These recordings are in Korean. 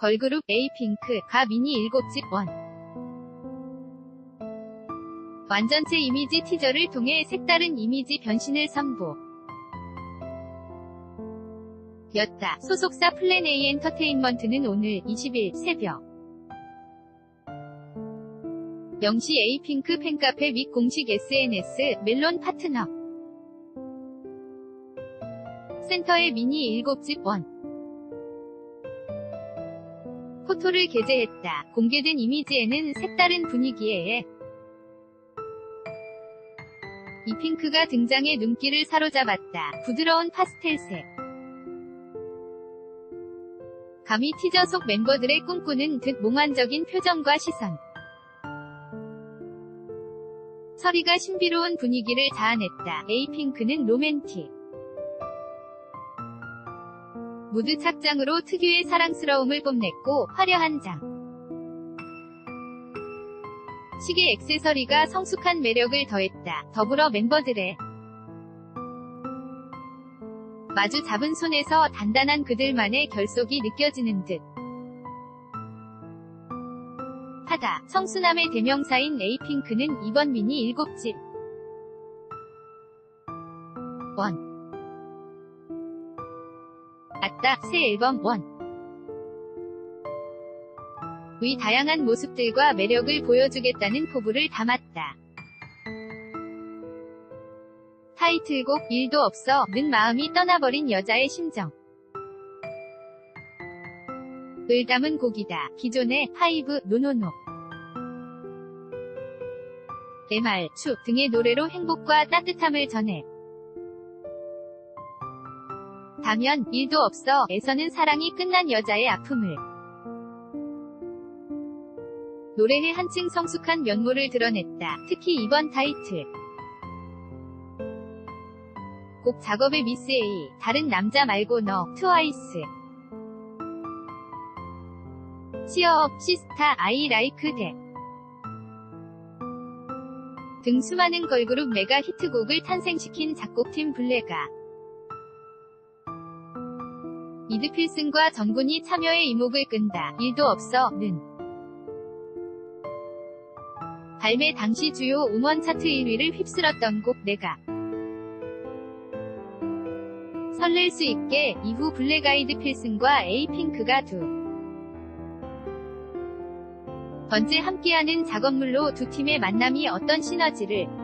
걸그룹 에이핑크 가 미니 7집 원. 완전체 이미지 티저를 통해 색다른 이미지 변신을 선보. 였다. 소속사 플랜 A 엔터테인먼트는 오늘 20일 새벽 0시 에이핑크 팬카페 및 공식 SNS 멜론 파트너 센터의 미니 7집 원 포토를 게재했다. 공개된 이미지에는 색다른 분위기에 이 핑크가 등장해 눈길을 사로잡았다. 부드러운 파스텔색. 감히 티저 속 멤버들의 꿈꾸는 듯 몽환적인 표정과 시선. 서리가 신비로운 분위기를 자아냈다. 에이핑크는 로맨틱. 무드 착장으로 특유의 사랑스러움을 뽐냈고 화려한 장. 시계 액세서리가 성숙한 매력을 더했다. 더불어 멤버들의 마주 잡은 손에서 단단한 그들만의 결속이 느껴지는 듯 하다. 성수남의 대명사인 에이핑크는 이번 미니 7집 원 아따, 새 앨범 원. 의 다양한 모습들과 매력을 보여주겠다는 포부를 담았다. 타이틀곡 일도 없어 는 마음이 떠나버린 여자의 심정. 을 담은 곡이다. 기존의 하이브, 노노노. 내 말, 추 등의 노래로 행복과 따뜻함을 전해. 다면 일도 없어. 에서는 사랑이 끝난 여자의 아픔을. 노래의 한층 성숙한 면모를 드러냈다. 특히 이번 타이틀. 곡 작업의 미스 A 다른 남자 말고 너 트와이스. 시어업 시스타 아이 라이크 덱등 수많은 걸그룹 메가 히트곡을 탄생시킨 작곡팀 블레가 이드 필슨과 정군이 참여해 이목을 끈다. 일도 없어. 는 발매 당시 주요 음원 차트 1위를 휩쓸었던 곡 내가 설렐 수 있게 이후 블랙아이드 필슨과 에이핑크가 두 번째 함께하는 작업물로 두 팀의 만남이 어떤 시너지를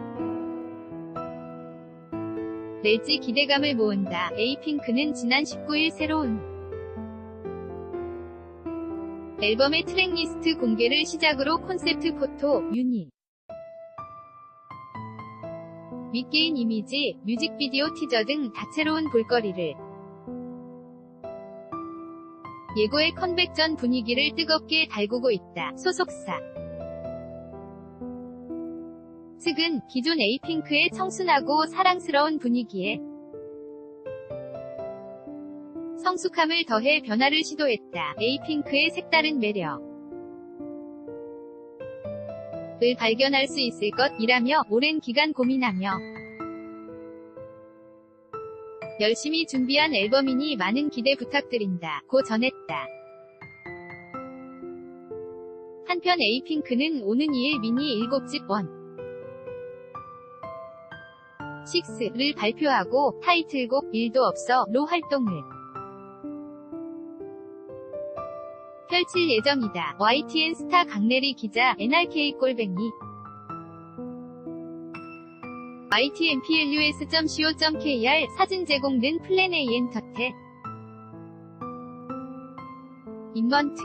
낼지 기대감을 모은다. 에이핑크는 지난 19일 새로운 앨범의 트랙리스트 공개를 시작으로 콘셉트 포토, 유닛, 윗개인 이미지, 뮤직비디오 티저 등 다채로운 볼거리를 예고의 컴백 전 분위기를 뜨겁게 달구고 있다. 소속사 측은 기존 에이핑크의 청순하고 사랑스러운 분위기에 성숙함을 더해 변화를 시도했다. 에이핑크의 색다른 매력 을 발견할 수 있을 것이라며 오랜 기간 고민하며 열심히 준비한 앨범이니 많은 기대 부탁드린다. 고 전했다. 한편 에이핑크는 오는 2일 미니 7집 원 식스를 발표하고 타이틀곡 일도 없어로 활동을 펼칠 예정이다. YTN 스타 강내리 기자 NRK 꼴뱅이. ytnplus.co.kr 사진 제공된 플랜 A 엔터테. 인먼트